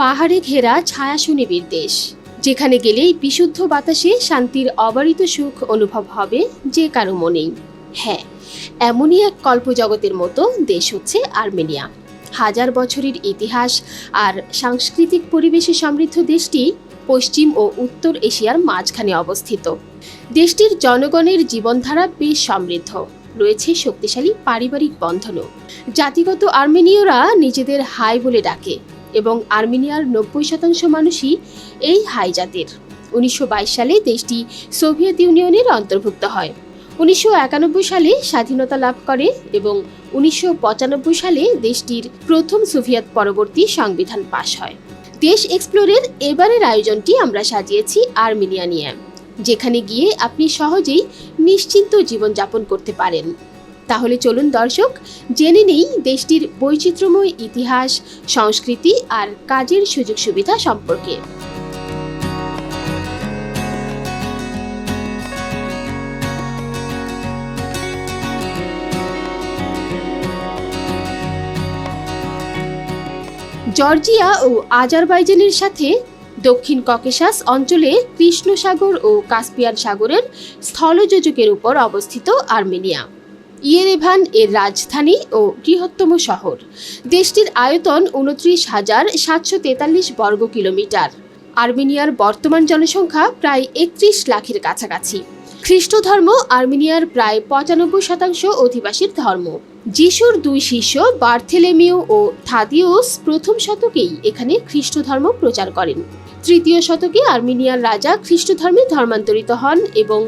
পাহাড়ে ঘেরা ছায়াশনিবির দেশ যেখানে গেলেই বিশুদ্ধ বাতাসে শান্তির অবারিত সুখ অনুভব হবে যে কারও মনেই। হ্যাঁ এমনই এক কল্পজগতের মতো দেশ হচ্ছে আর্মেনিয়া। হাজার বছরের ইতিহাস আর সাংস্কৃতিক পরিবেশে সমৃদ্ধ দেশটি পশ্চিম ও উত্তর এশিয়ার মাঝখানে অবস্থিত। দেশটির জনগণের জীবনধারা বেশ সমৃদ্ধ। রয়েছে শক্তিশালী পারিবারিক বন্ধনও। জাতিগত আর্মেনীয়রা নিজেদের হাই বলে ডাকে। এবং আর্মেনিয়ার নব্বই শতাংশ মানুষই এই হাই জাতির। উনিশশো সালে দেশটি সোভিয়েত ইউনিয়নের অন্তর্ভুক্ত হয়। উনিশশো একানব্বই সালে স্বাধীনতা লাভ করে এবং উনিশশো পঁচানব্বই সালে দেশটির প্রথম সোভিয়েত পরবর্তী সংবিধান পাশ হয়। দেশ এক্সপ্লোরের এবারের আয়োজনটি আমরা সাজিয়েছি আর্মেনিয়া নিয়ে, যেখানে গিয়ে আপনি সহজেই নিশ্চিন্ত জীবনযাপন করতে পারেন। তাহলে চলুন দর্শক, জেনে নেই দেশটির বৈচিত্র্যময় ইতিহাস, সংস্কৃতি আর কাজের সুযোগ সুবিধা সম্পর্কে। জর্জিয়া ও আজারবাইজানের সাথে দক্ষিণ ককেশাস অঞ্চলে কৃষ্ণ সাগর ও কাস্পিয়ান সাগরের স্থলযোজকের উপর অবস্থিত আর্মেনিয়া। ইয়েরেভান এর রাজধানী ও বৃহত্তম শহর। দেশটির আয়তন উনত্রিশ হাজার সাতশো তেতাল্লিশ বর্গ কিলোমিটার। আর্মেনিয়ার বর্তমান জনসংখ্যা প্রায় একত্রিশ লাখের কাছাকাছি। খ্রিস্ট ধর্ম আর্মেনিয়ার প্রায় পঁচানব্বই শতাংশ অধিবাসীর ধর্ম। যিশুর দুই শিষ্য বার্থেলেমিও ও থাদিওস প্রথম শতকেই এখানে খ্রিস্ট ধর্ম প্রচার করেন। তৃতীয় শতকে আর্মেনিয়ার রাজা খ্রিস্ট ধর্মে ধর্মান্তরিত হন এবং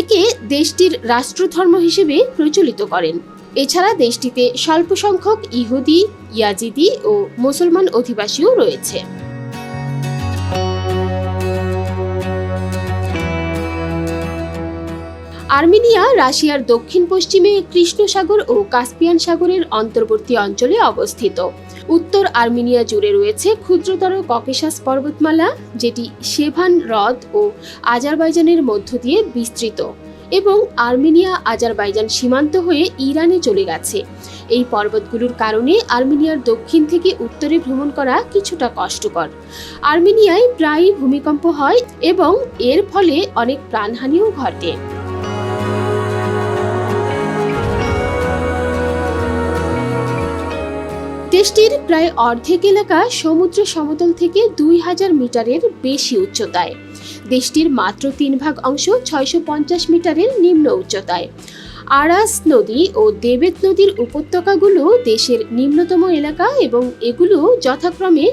একে দেশটির রাষ্ট্রধর্ম হিসেবে প্রচলিত করেন। এছাড়া দেশটিতে স্বল্প সংখ্যক ইহুদি, ইয়াজিদি ও মুসলমান অধিবাসীও রয়েছে। আর্মেনিয়া, রাশিয়ার দক্ষিণ পশ্চিমে কৃষ্ণ সাগর ও কাস্পিয়ান সাগরের অন্তর্বর্তী অঞ্চলে অবস্থিত। উত্তর আর্মেনিয়া জুড়ে রয়েছে ক্ষুদ্রতর ককেশাস পর্বতমালা, যেটি সেভান হ্রদ ও আজারবাইজানের মধ্য দিয়ে বিস্তৃত এবং আর্মেনিয়া, আজারবাইজান সীমান্ত হয়ে ইরানে চলে গেছে। এই পর্বতগুলোর কারণে আর্মেনিয়ার দক্ষিণ থেকে উত্তরে ভ্রমণ করা কিছুটা কষ্টকর। আর্মেনিয়ায় প্রায়ই ভূমিকম্প হয় এবং এর ফলে অনেক প্রাণহানিও ঘটে। দেশটির প্রায় অর্ধেক এলাকা সমুদ্র সমতল থেকে দুই হাজার মিটারের বেশি উচ্চতায়। দেশটির মাত্র তিন ভাগ অংশ ছয়শো পঞ্চাশ মিটারের নিম্ন উচ্চতায়। আরাস নদী ও দেবেত নদীর উপত্যকাগুলো দেশের নিম্নতম এলাকা এবং এগুলো যথাক্রমে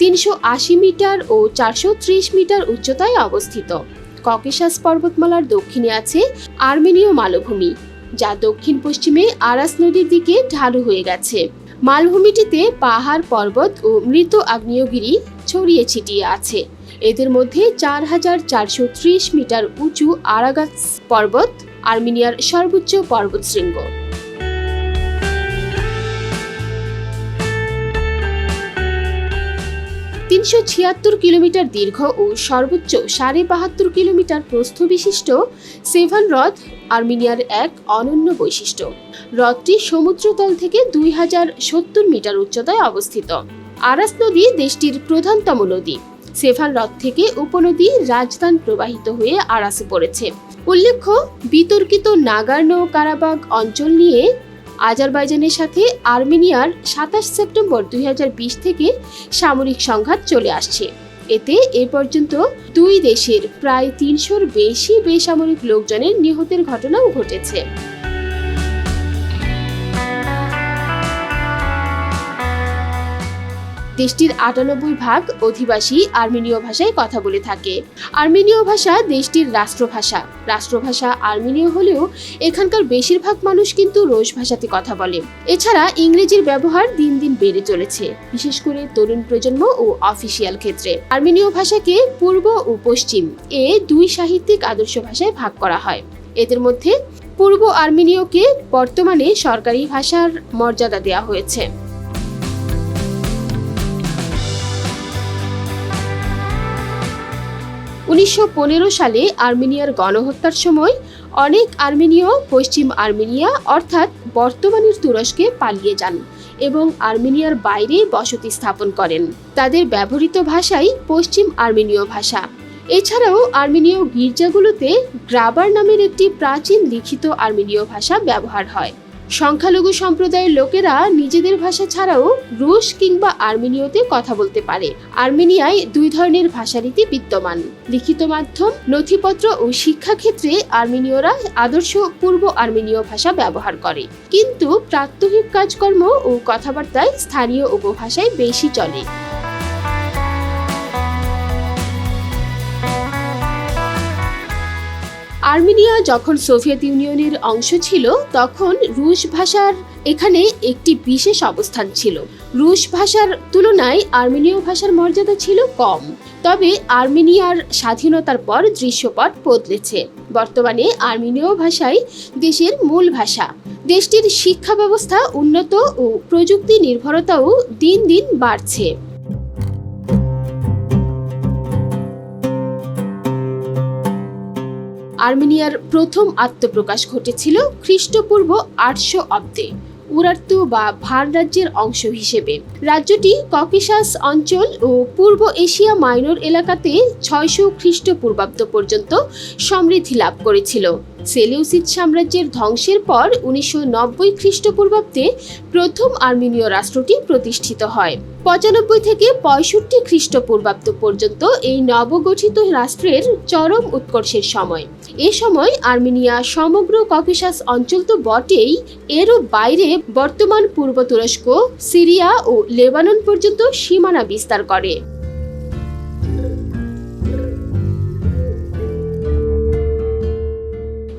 তিনশো আশি মিটার ও চারশো ত্রিশ মিটার উচ্চতায় অবস্থিত। ককেশাস পর্বতমালার দক্ষিণে আছে আর্মেনীয় মালভূমি, যা দক্ষিণ পশ্চিমে আরাস নদীর দিকে ঢালু হয়ে গেছে। মালভূমিটিতে পাহাড় পর্বত ও মৃত আগ্নেয়গিরি ছড়িয়ে ছিটিয়ে আছে। এদের মধ্যে চার হাজার চারশো ত্রিশ মিটার উঁচু আরাগাস পর্বত, আর্মেনিয়ার সর্বোচ্চ পর্বতশৃঙ্গ। তিনশো ছিয়াত্তর কিলোমিটার দীর্ঘ ও সর্বোচ্চ সাড়ে বাহাত্তর কিলোমিটার প্রস্থ বিশিষ্ট সেভান হ্রদ আর্মেনিয়ার এক অনন্য বৈশিষ্ট্য। হ্রদটি সমুদ্রতল থেকে দুই হাজার সত্তর মিটার উচ্চতায় অবস্থিত। আরাস নদী দেশটির প্রধানতম নদী। সেভান হ্রদ থেকে উপনদী রাজধান প্রবাহিত হয়ে আরাসে পড়েছে। উল্লেখ্য, বিতর্কিত নাগার্নো কারাবাগ অঞ্চল নিয়ে আজারবাইজানের সাথে আর্মেনিয়ার সাতাশ সেপ্টেম্বর দুই হাজার বিশ থেকে সামরিক সংঘাত চলে আসছে। এতে এ পর্যন্ত দুই দেশের প্রায় তিনশোর বেশি বেসামরিক লোকজনের নিহতের ঘটনাও ঘটেছে। দেশটির আটানব্বই ভাগ অধিবাসী আর্মেনীয় ভাষায় কথা বলে থাকে। আর্মেনীয় ভাষা দেশটির রাষ্ট্রভাষা। রাষ্ট্রভাষা আর্মেনীয় হলেও এখানকার বেশিরভাগ মানুষ কিন্তু রোজ ভাষাতে কথা বলে। এছাড়া ইংরেজির ব্যবহার দিন দিন বেড়ে চলেছে, বিশেষ করে তরুণ প্রজন্ম ও অফিসিয়াল ক্ষেত্রে। আর্মেনীয় ভাষাকে পূর্ব ও পশ্চিম এ দুই সাহিত্যিক আদর্শ ভাষায় ভাগ করা হয়। এদের মধ্যে পূর্ব আর্মেনীয়কে বর্তমানে সরকারি ভাষার মর্যাদা দেওয়া হয়েছে। উনিশশো পনেরো সালে আর্মেনিয়ার গণহত্যার সময় অনেক আর্মেনীয়, পশ্চিম আর্মেনিয়া অর্থাৎ বর্তমানের তুরস্কে পালিয়ে যান এবং আর্মেনিয়ার বাইরে বসতি স্থাপন করেন। তাদের ব্যবহৃত ভাষাই পশ্চিম আর্মেনীয় ভাষা। এছাড়াও আর্মেনীয় গির্জাগুলোতে গ্রাবার নামের একটি প্রাচীন লিখিত আর্মেনীয় ভাষা ব্যবহার হয়। সংখ্যালঘু সম্প্রদায়ের লোকেরা নিজেদের ভাষা ছাড়াও রুশ কিংবা আর্মেনীয়তে কথা বলতে পারে। আর্মেনিয়ায় দুই ধরনের ভাষারীতি বিদ্যমান। লিখিত মাধ্যম, নথিপত্র ও শিক্ষাক্ষেত্রে আর্মেনীয়রা আদর্শ পূর্ব আর্মেনীয় ভাষা ব্যবহার করে। কিন্তু প্রাত্যহিক কাজকর্ম ও কথাবার্তায় স্থানীয় উপভাষায় বেশি চলে। আর্মেনিয়া যখন সোভিয়েত ইউনিয়নের অংশ ছিল, তখন রুশ ভাষার এখানে একটি বিশেষ অবস্থান ছিল। রুশ ভাষার তুলনায় আর্মেনীয় ভাষার মর্যাদা ছিল কম। তবে আর্মেনিয়ার স্বাধীনতার পর দৃশ্যপট বদলেছে। বর্তমানে আর্মেনীয় ভাষাই দেশের মূল ভাষা। দেশটির শিক্ষা ব্যবস্থা উন্নত ও প্রযুক্তি নির্ভরতাও দিন দিন বাড়ছে। আর্মেনিয়ার প্রথম আত্মপ্রকাশ ঘটেছিল খ্রিস্টপূর্ব আটশো অব্দে উরার্তু বা ভার রাজ্যের অংশ হিসেবে। রাজ্যটি ককেশাস অঞ্চল ও পূর্ব এশিয়া মাইনর এলাকাতে ছয়শো খ্রিস্টপূর্বাব্দ পর্যন্ত সমৃদ্ধি লাভ করেছিল। সেলিউসিড সাম্রাজ্যের ধ্বংসের পর উনিশশো নব্বই খ্রিস্টপূর্বাব্দে প্রথম আর্মেনীয় রাষ্ট্রটি প্রতিষ্ঠিত হয়। পঁচানব্বই থেকে পঁয়ষট্টি খ্রিস্টপূর্বাব্দ পর্যন্ত এই নবগঠিত রাষ্ট্রের চরম উৎকর্ষের সময়। এ সময় আর্মেনিয়া সমগ্র ককেশাস অঞ্চল তো বটেই। এরও বাইরে বর্তমান পূর্ব তুরস্ক সিরিয়া ও লেবানন পর্যন্ত সীমানা বিস্তার করে।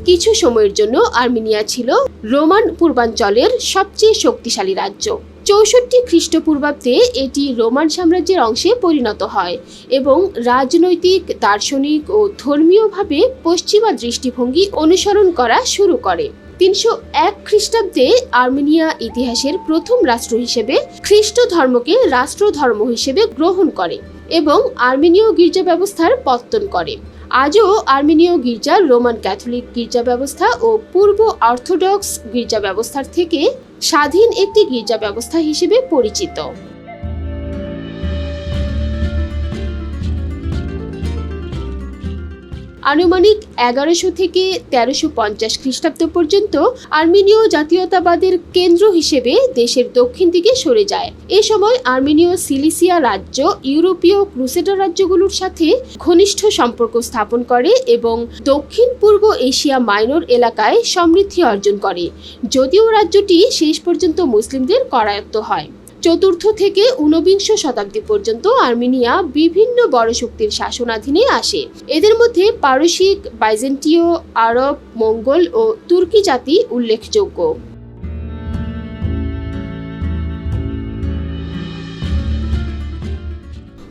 কিছু সময়ের জন্য আর্মেনিয়া ছিল রোমান পূর্বাঞ্চলের সবচেয়ে শক্তিশালী রাজ্য। চৌষট্টি খ্রিস্টপূর্বাব্দে এটি রোমান সাম্রাজ্যের অংশে পরিণত হয় এবং রাজনৈতিক, দার্শনিক ও ধর্মীয়ভাবে পশ্চিমা দৃষ্টিভঙ্গি অনুসরণ করা শুরু করে। তিনশো এক খ্রিস্টাব্দে আর্মেনিয়া ইতিহাসের প্রথম রাষ্ট্র হিসেবে খ্রিস্ট ধর্মকে রাষ্ট্রধর্ম হিসেবে গ্রহণ করে এবং আর্মেনীয় গির্জা ব্যবস্থার পত্তন করে। আজও আর্মেনীয় গির্জা, রোমান ক্যাথলিক গির্জা ব্যবস্থা ও পূর্ব অর্থোডক্স গির্জা ব্যবস্থার থেকে স্বাধীন একটি গির্জা ব্যবস্থা হিসেবে পরিচিত। আনুমানিক এগারোশো থেকে তেরোশো পঞ্চাশ খ্রিস্টাব্দ পর্যন্ত আর্মেনীয় জাতীয়তাবাদের কেন্দ্র হিসেবে দেশের দক্ষিণ দিকে সরে যায়। এ সময় আর্মেনীয় সিলিসিয়া রাজ্য, ইউরোপীয় ক্রুসেডার রাজ্যগুলোর সাথে ঘনিষ্ঠ সম্পর্ক স্থাপন করে এবং দক্ষিণ পূর্ব এশিয়া মাইনর এলাকায় সমৃদ্ধি অর্জন করে। যদিও রাজ্যটি শেষ পর্যন্ত মুসলিমদের করায়ত্ত হয়। চতুর্থ থেকে ঊনবিংশ শতাব্দী পর্যন্ত আর্মেনিয়া বিভিন্ন বড় শক্তির শাসনাধীনে আসে। এদের মধ্যে পারসিক, বাইজেন্টীয়, আরব, মঙ্গল ও তুর্কি জাতি উল্লেখযোগ্য।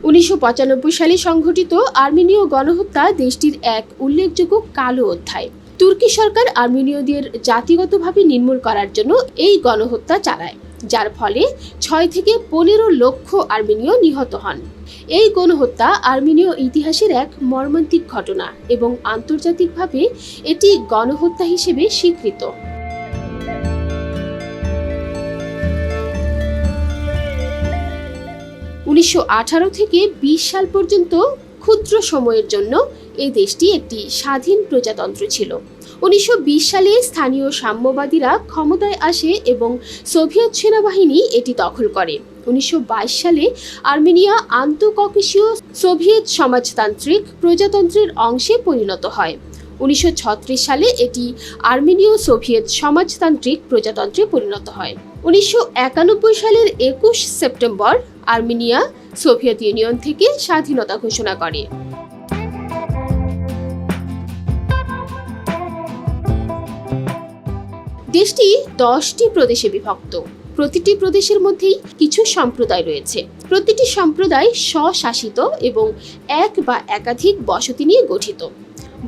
উনিশশো পঁচানব্বই সালে সংঘটিত আর্মেনীয় গণহত্যা দেশটির এক উল্লেখযোগ্য কালো অধ্যায়। তুর্কি সরকার আর্মেনীয়দের জাতিগতভাবে নির্মূল করার জন্য এই গণহত্যা চালায়। যার ফলে ছয় থেকে পনেরো লক্ষ আর্মেনীয় নিহত হন। এই গণহত্যা আর্মেনীয় ইতিহাসের এক মর্মান্তিক ঘটনা এবং আন্তর্জাতিকভাবে এটি গণহত্যা হিসেবে স্বীকৃত। উনিশশো আঠারো থেকে বিশ সাল পর্যন্ত ক্ষুদ্র সময়ের জন্য এই দেশটি একটি স্বাধীন প্রজাতন্ত্র ছিল। উনিশশো বিশ সালে স্থানীয় সাম্যবাদীরা ক্ষমতায় আসে এবং সোভিয়েত সেনাবাহিনী এটি দখল করে। উনিশশো বাইশ সালে আর্মেনিয়া আন্তঃককেশীয় সোভিয়েত সমাজতান্ত্রিক প্রজাতন্ত্রের অংশে পরিণত হয়। উনিশশো ছত্রিশ সালে এটি আর্মেনীয় সোভিয়েত সমাজতান্ত্রিক প্রজাতন্ত্রে পরিণত হয়। উনিশশো একানব্বই সালের একুশ সেপ্টেম্বর আর্মেনিয়া সোভিয়েত ইউনিয়ন থেকে স্বাধীনতা ঘোষণা করে। দেশটি দশটি প্রদেশে বিভক্ত। প্রতিটি প্রদেশের মধ্যেই কিছু সম্প্রদায় রয়েছে। প্রতিটি সম্প্রদায় স্বশাসিত এবং এক বা একাধিক বসতি নিয়ে গঠিত।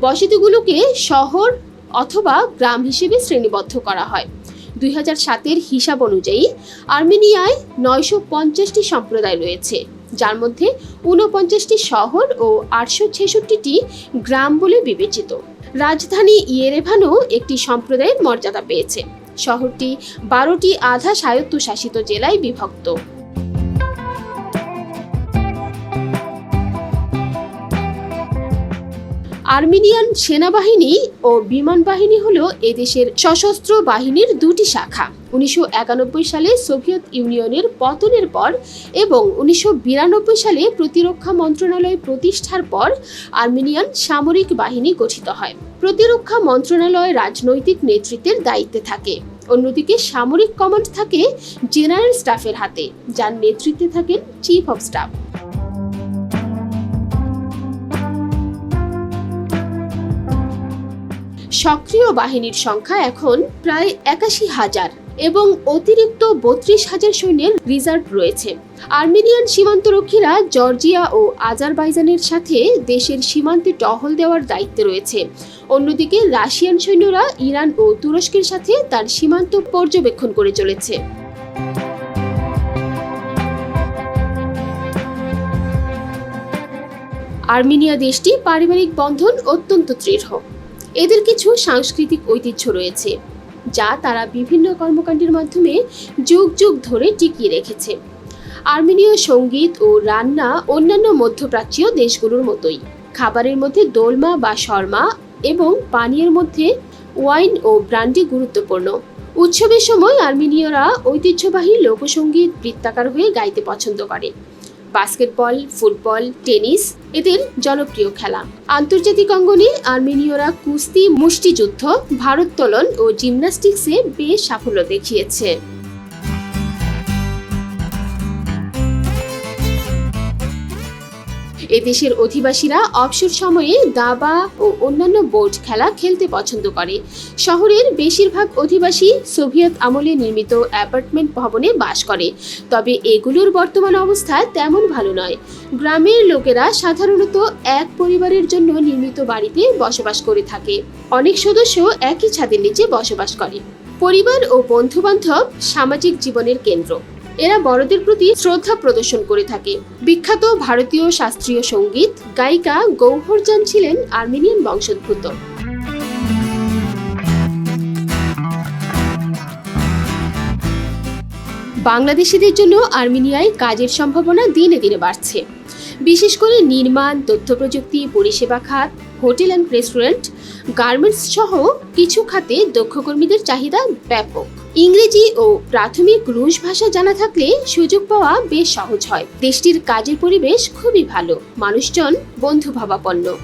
বসতিগুলোকে শহর অথবা গ্রাম হিসেবে শ্রেণীবদ্ধ করা হয়। দুই হাজার সাতের হিসাব অনুযায়ী আর্মেনিয়ায় নয়শো পঞ্চাশটি সম্প্রদায় রয়েছে, যার মধ্যে ঊনপঞ্চাশটি শহর ও আটশো ছেষট্টিটি গ্রাম বলে বিবেচিত। রাজধানী ইয়েরেভানও একটি সম্প্রদায়ের মর্যাদা পেয়েছে। শহরটি বারোটি আধা স্বায়ত্তশাসিত জেলায় বিভক্ত। আর্মেনিয়ান সেনাবাহিনী ও বিমান বাহিনী হল এদেশের সশস্ত্র বাহিনীর দুটি শাখা। উনিশশো একানব্বই সালে সোভিয়েত ইউনিয়নের পতনের পর এবং উনিশশো বিরানব্বই সালে প্রতিরক্ষা মন্ত্রণালয় প্রতিষ্ঠার পর আর্মেনিয়ান সামরিক বাহিনী গঠিত হয়। প্রতিরক্ষা মন্ত্রণালয় রাজনৈতিক নেতৃত্বের দায়িত্বে থাকে। অন্যদিকে সামরিক কমান্ড থাকে জেনারেল স্টাফের হাতে, যার নেতৃত্বে থাকেন চিফ অফ স্টাফ। সক্রিয় বাহিনীর সংখ্যা এখন প্রায় একাশি হাজার এবং অতিরিক্ত বত্রিশ হাজার সৈন্যের রিজার্ভ রয়েছে। আর্মেনিয়ান সীমান্তরক্ষীরা জর্জিয়া ও আজারবাইজানের সাথে দেশের সীমান্তে টহল দেওয়ার দায়িত্বে রয়েছে। অন্যদিকে রাশিয়ান সৈন্যরা ইরান ও তুরস্কের সাথে তার সীমান্ত পর্যবেক্ষণ করে চলেছে। আর্মেনিয়া দেশটি পারিবারিক বন্ধন অত্যন্ত দৃঢ়। এদের কিছু সাংস্কৃতিক ঐতিহ্য রয়েছে, যা তারা বিভিন্ন কর্মকাণ্ডের মাধ্যমে যুগ যুগ ধরে টিকিয়ে রেখেছে। আর্মেনীয় সংগীত ও রান্না অন্যান্য মধ্যপ্রাচ্যীয় দেশগুলোর মতোই। খাবারের মধ্যে দোলমা বা শর্মা এবং পানীয়ের মধ্যে ওয়াইন ও ব্রান্ডি গুরুত্বপূর্ণ। উৎসবের সময় আর্মেনীয়রা ঐতিহ্যবাহী লোকসঙ্গীত বৃত্তাকার হয়ে গাইতে পছন্দ করে। বাস্কেটবল, ফুটবল, টেনিস, এদের জনপ্রিয় খেলা। আন্তর্জাতিক অঙ্গনে আর্মেনীয়রা কুস্তি, মুষ্টিযুদ্ধ, ভারোত্তোলন ও জিমন্যাস্টিক্সে বেশ সাফল্য দেখিয়েছে। এদেশের অধিবাসীরা অবসর সময়ে দাবা ও অন্যান্য বোর্ড খেলা খেলতে পছন্দ করে। শহরের বেশিরভাগ অধিবাসী সোভিয়েত আমলে নির্মিত অ্যাপার্টমেন্ট ভবনে বাস করে। তবে এগুলোর বর্তমান অবস্থা তেমন ভালো নয়। গ্রামের লোকেরা সাধারণত এক পরিবারের জন্য নির্মিত বাড়িতে বসবাস করে থাকে। অনেক সদস্য একই ছাদের নিচে বসবাস করে। পরিবার ও বন্ধু বান্ধব সামাজিক জীবনের কেন্দ্র। এরা বড়দের প্রতি শ্রদ্ধা প্রদর্শন করে থাকে। বিখ্যাত ভারতীয় শাস্ত্রীয় সংগীত গায়িকা গৌহরজান ছিলেন আর্মেনিয়ান বংশোদ্ভূত। বাংলাদেশিদের জন্য আর্মেনিয়ায় কাজের সম্ভাবনা দিনে দিনে বাড়ছে। বিশেষ করে নির্মাণ তথ্য প্রযুক্তি পরিষেবা খাত, হোটেল অ্যান্ড রেস্টুরেন্ট, গার্মেন্টস সহ কিছু খাতে দক্ষ কর্মীদের চাহিদা ব্যাপক। ইংরেজি ও প্রাথমিক রুশ ভাষা জানা থাকলে সুযোগ পাওয়া বেশ সহজ হয়। দেশটির কাজের পরিবেশ খুবই ভালো। মানুষজন বন্ধুভাবাপন্ন।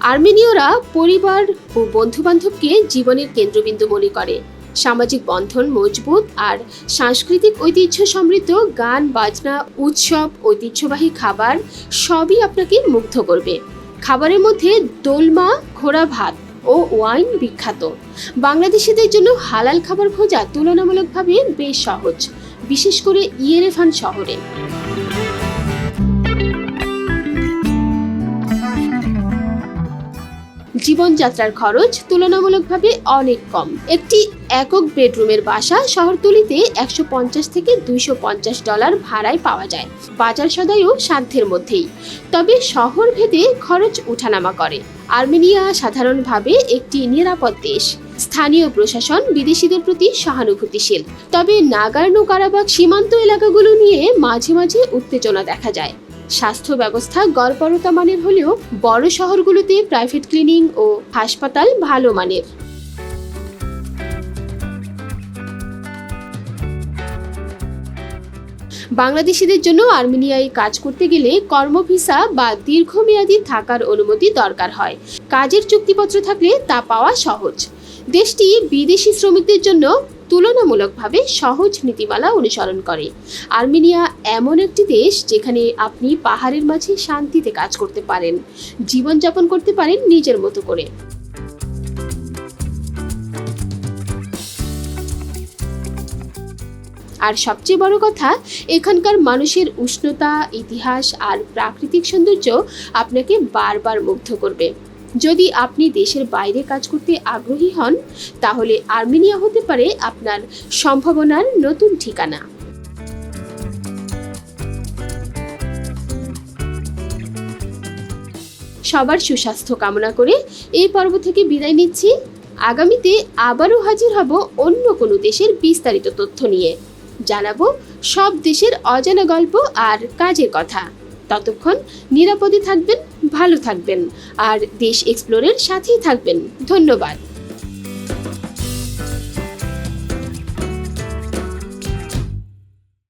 আর্মেনীয়রা পরিবার ও বন্ধুবান্ধবকে জীবনের কেন্দ্রবিন্দু মনে করে। সামাজিক বন্ধন মজবুত আর সাংস্কৃতিক ঐতিহ্য সমৃদ্ধ গান, বাজনা, উৎসব, ঐতিহ্যবাহী খাবার সবই আপনাকে মুগ্ধ করবে। খাবারের মধ্যে দোলমা, ঘোড়া ভাত ও ওয়াইন বিখ্যাত। বাংলাদেশিদের জন্য হালাল খাবার খোঁজা তুলনামূলকভাবে বেশ সহজ, বিশেষ করে ইয়েরেফান শহরে। জীবনযাত্রার খরচ তুলনামূলকভাবে অনেক কম। একটি একক বেডরুমের বাসা শহরতলিতে একশো পঞ্চাশ থেকে দুইশো পঞ্চাশ ডলার ভাড়ায় পাওয়া যায়। বাজার সদাইও সাধ্যের মধ্যেই। তবে শহর ভেদে খরচ উঠানামা করে। আর্মেনিয়া সাধারণভাবে একটি নিরাপদ দেশ। স্থানীয় প্রশাসন বিদেশিদের প্রতি সহানুভূতিশীল। তবে নাগার্নো কারাবাগ সীমান্ত এলাকাগুলো নিয়ে মাঝে মাঝে উত্তেজনা দেখা যায়। স্বাস্থ্য ব্যবস্থা গড়পরতা মানের হলেও বড় শহরগুলোতে প্রাইভেট ক্লিনিং ও হাসপাতাল ভালো মানের। বাংলাদেশিদের জন্য আর্মেনিয়ায় কাজ করতে গেলে কর্ম ভিসা বা দীর্ঘমেয়াদী থাকার অনুমতি দরকার হয়। কাজের চুক্তিপত্র থাকলে তা পাওয়া সহজ। দেশটি বিদেশি শ্রমিকদের জন্য তুলনামূলকভাবে সহজ নীতিমালা অনুসরণ করে। আর্মেনিয়া এমন একটি দেশ যেখানে আপনি পাহাড়ের মাঝে শান্তিতে কাজ করতে পারেন, জীবনযাপন করতে পারেন নিজের মতো করে। আর সবচেয়ে বড় কথা, এখানকার মানুষের উষ্ণতা, ইতিহাস আর প্রাকৃতিক সৌন্দর্য আপনাকে বারবার মুগ্ধ করবে। যদি আপনি দেশের বাইরে কাজ করতে আগ্রহী হন, তাহলে আর্মেনিয়া হতে পারে আপনার সম্ভাবনার নতুন ঠিকানা। সবার সুস্বাস্থ্য কামনা করে এই পর্ব থেকে বিদায় নিচ্ছি। আগামীতে আবারও হাজির হব অন্য কোনো দেশের বিস্তারিত তথ্য নিয়ে। জানাব সব দেশের অজানা গল্প আর কাজের কথা। ততক্ষণ নিরাপদে থাকবেন ভালো থাকবেন। আর দেশ এক্সপ্লোরের সাথেই থাকবেন। ধন্যবাদ।